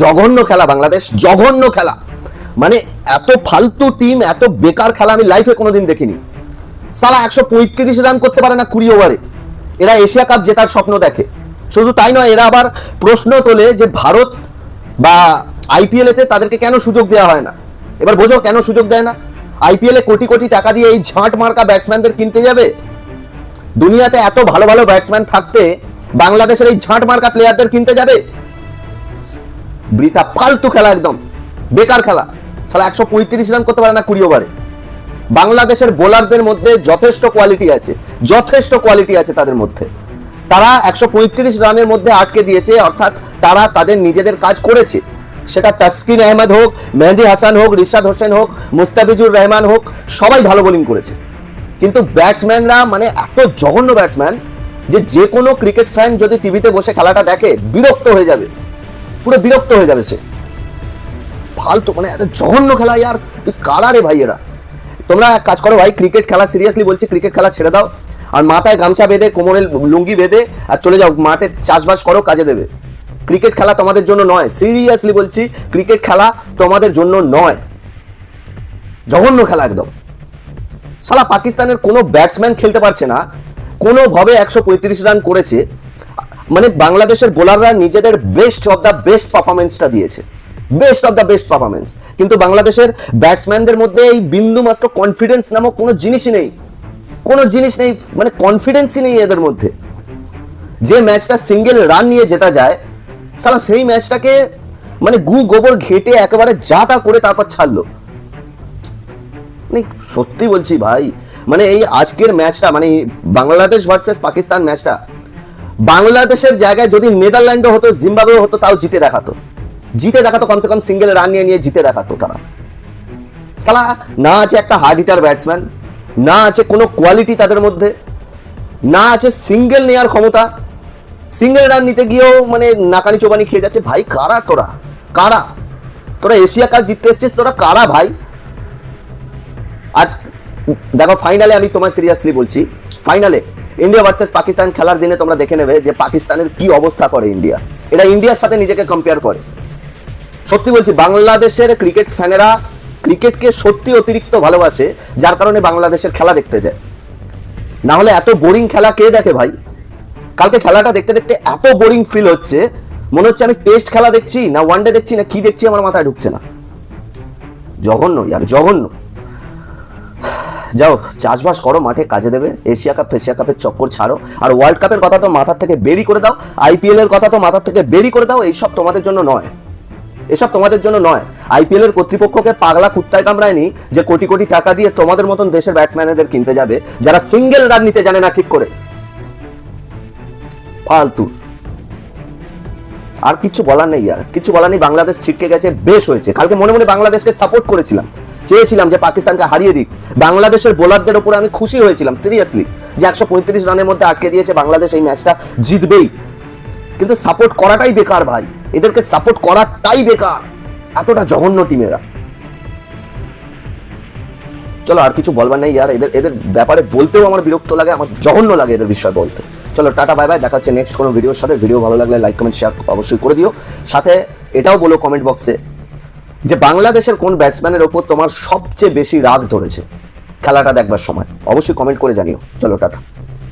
জঘন্য খেলা বাংলাদেশ, জঘন্য খেলা। মানে এত ফালতু টিম এত বেকার খেলা আমি লাইফে কোনোদিন দেখিনি। সালা একশো পঁয়ত্রিশ রান করতে পারে না কুড়ি ওভারে এরা এশিয়া কাপ জেতার স্বপ্ন দেখে। শুধু তাই নয়, এরা আবার প্রশ্ন তোলে যে ভারত বা আইপিএল এতে তাদেরকে কেন সুযোগ দেওয়া হয় না? এবার বোঝো কেন সুযোগ দেয় না? আইপিএল কোটি কোটি টাকা দিয়ে এই ঝাঁট মার্কা ব্যাটসম্যানদের কিনতে যাবে? দুনিয়াতে এত ভালো ভালো ব্যাটসম্যান থাকতে বাংলাদেশের এই ঝাঁট মার্কা প্লেয়ারদের কিনতে যাবে? বৃথা ফালতু খেলা একদম। বেকার খেলা। সালা একশো পঁয়ত্রিশ রান করতে পারে না কুড়ি ওভারে বাংলাদেশের বোলারদের মধ্যে যথেষ্ট কোয়ালিটি আছে। যথেষ্ট কোয়ালিটি আছে তাদের মধ্যে। তারা একশো পঁয়ত্রিশ রানের মধ্যে আটকে দিয়েছে, অর্থাৎ তারা তাদের নিজেদের কাজ করেছে। সেটা তাসকিন আহমেদ হোক, মেহেদি হাসান হোক, রিশাদ হোসেন হোক, মুস্তাফিজুর রহমান হোক, সবাই ভালো বোলিং করেছে। কিন্তু ব্যাটসম্যানরা মানে এত জঘন্য ব্যাটসম্যান যে যে কোনো ক্রিকেট ফ্যান যদি টিভিতে বসে খেলাটা দেখে, বিরক্ত হয়ে যাবে। পুরো বিরক্ত হয়ে যাবে সে। ফালতু মানে এত জঘন্য খেলা ইয়ার কারা রে ভাই এরা? তোমরা এক কাজ করো ভাই ক্রিকেট খেলা সিরিয়াসলি বলছি ক্রিকেট খেলা ছেড়ে দাও। আর মাথায় গামছা বেঁধে কোমরে লুঙ্গি বেঁধে, আর চলে যাও, মাঠে চাষবাস করো, কাজে দেবে। ক্রিকেট খেলা তোমাদের জন্য নয় সিরিয়াসলি বলছি ক্রিকেট খেলা তোমাদের জন্য নয়। জঘন্য খেলা একদম। সালা পাকিস্তানের কোনো ব্যাটসম্যান খেলতে পারছে না, কোনোভাবে একশো পঁয়ত্রিশ রান করেছে মানে বাংলাদেশের বোলাররা নিজেদের বেস্ট অফ দ্য বেস্ট পারফরমেন্সটা দিয়েছে। Best of the best performance কিন্তু বাংলাদেশের ব্যাটসম্যানদের মধ্যে এই বিন্দু মাত্র কনফিডেন্স নামক কোনো জিনিসই নেই। কোনো জিনিস নেই মানে কনফিডেন্সই নেই এদের মধ্যে। যে ম্যাচটা সিঙ্গেল রান নিয়ে জেতা যায়, সালা সেই ম্যাচটাকে মানে গু গোবর ঘেটে একেবারে যা তা করে তারপর ছাড়লো। মানে সত্যি বলছি ভাই মানে এই আজকের ম্যাচটা মানে বাংলাদেশ ভার্সেস পাকিস্তান ম্যাচটা বাংলাদেশের জায়গায় যদি নেদারল্যান্ডও হতো জিম্বাবুয়ে হতো, তাও জিতে দেখাতো। জিতে দেখাতো, কমসে কম সিঙ্গেল রান নিয়ে নিয়ে জিতে দেখাতো তারা। সালা, না আছে একটা হার্ড হিটার ব্যাটসম্যান না আছে কোনো কোয়ালিটি তাদের মধ্যে, না আছে সিঙ্গেল নেওয়ার ক্ষমতা। সিঙ্গেল রান নিতে গিয়েও মানে নাকানি চোবানি খেয়ে যাচ্ছে। ভাই, কারা তোরা? কারা? তোরা এশিয়া কাপ জিততে এসছিস, তোরা কারা ভাই? আজ, দেখো ফাইনালে আমি তোমার সিরিয়াসলি বলছি ফাইনালে ইন্ডিয়া ভার্সেস পাকিস্তান খেলার দিনে তোমরা দেখে নেবে যে পাকিস্তানের কি অবস্থা করে ইন্ডিয়া। এটা ইন্ডিয়ার সাথে নিজেকে কম্পেয়ার করে। সত্যি বলছি, বাংলাদেশের ক্রিকেট ফ্যানেরা ক্রিকেটকে সত্যি অতিরিক্ত ভালোবাসে, যার কারণে বাংলাদেশের খেলা দেখতে যায়। না হলে এত বোরিং খেলা কে দেখে ভাই? কালকে খেলাটা দেখতে দেখতে এত বোরিং ফিল হচ্ছে, মনে হচ্ছে আমি টেস্ট খেলা দেখছি, না ওয়ানডে দেখছি, না কি দেখছি, আমার মাথায় ঢুকছে না। জঘন্য, ইয়ার জঘন্য। যাও চাষবাস করো, মাঠে কাজে দেবে। এশিয়া কাপ, এশিয়া কাপের চক্কর ছাড়ো। আর ওয়ার্ল্ড কাপের কথা তো মাথার থেকে বেরি করে দাও। আইপিএল এর কথা তো মাথার থেকে বেরি করে দাও। এইসব তোমাদের জন্য নয়। এসব তোমাদের জন্য নয়। আইপিএল এর কর্তৃপক্ষকে পাগলা কুত্তায় কামড়ায়নি যে কোটি কোটি টাকা দিয়ে তোমাদের মতন দেশের ব্যাটসম্যানদের কিনতে যাবে, যারা সিঙ্গেল রান নিতে জানে না ঠিক করে। ফালতু। আর কিছু বলার নেই আর। কিছু বলার নেই, বাংলাদেশ ছিটকে গেছে, বেশ হয়েছে। কালকে মনে মনে বাংলাদেশকে সাপোর্ট করেছিলাম। চেয়েছিলাম যে পাকিস্তানকে হারিয়ে দিক। বাংলাদেশের বোলারদের উপরে আমি খুশি হয়েছিলাম সিরিয়াসলি যে একশো পঁয়ত্রিশ রানের মধ্যে আটকে দিয়েছে বাংলাদেশ এই ম্যাচটা, জিতবেই। কিন্তু সাপোর্ট করাটাই বেকার ভাই। এদেরকে সাপোর্ট করাটাই বেকার। এতটা জঘন্য টিমেরা। চলো, আর কিছু বলবার নেই আর। এদের এদের ব্যাপারে বলতেও আমার বিরক্ত লাগে, আমার জঘন্য লাগে এদের বিষয়ে বলতে। চলো, টাটা বাই বাই দেখা হচ্ছে নেক্সট কোনো ভিডিওর সাথে। ভিডিও ভালো লাগলে লাইক কমেন্ট শেয়ার অবশ্যই করে দিও। সাথে এটাও বলো কমেন্ট বক্সে যে বাংলাদেশের কোন ব্যাটসম্যানের ওপর তোমার সবচেয়ে বেশি রাগ ধরেছে? খেলাটা দেখবার সময়। অবশ্যই কমেন্ট করে জানিও। চলো, টাটা।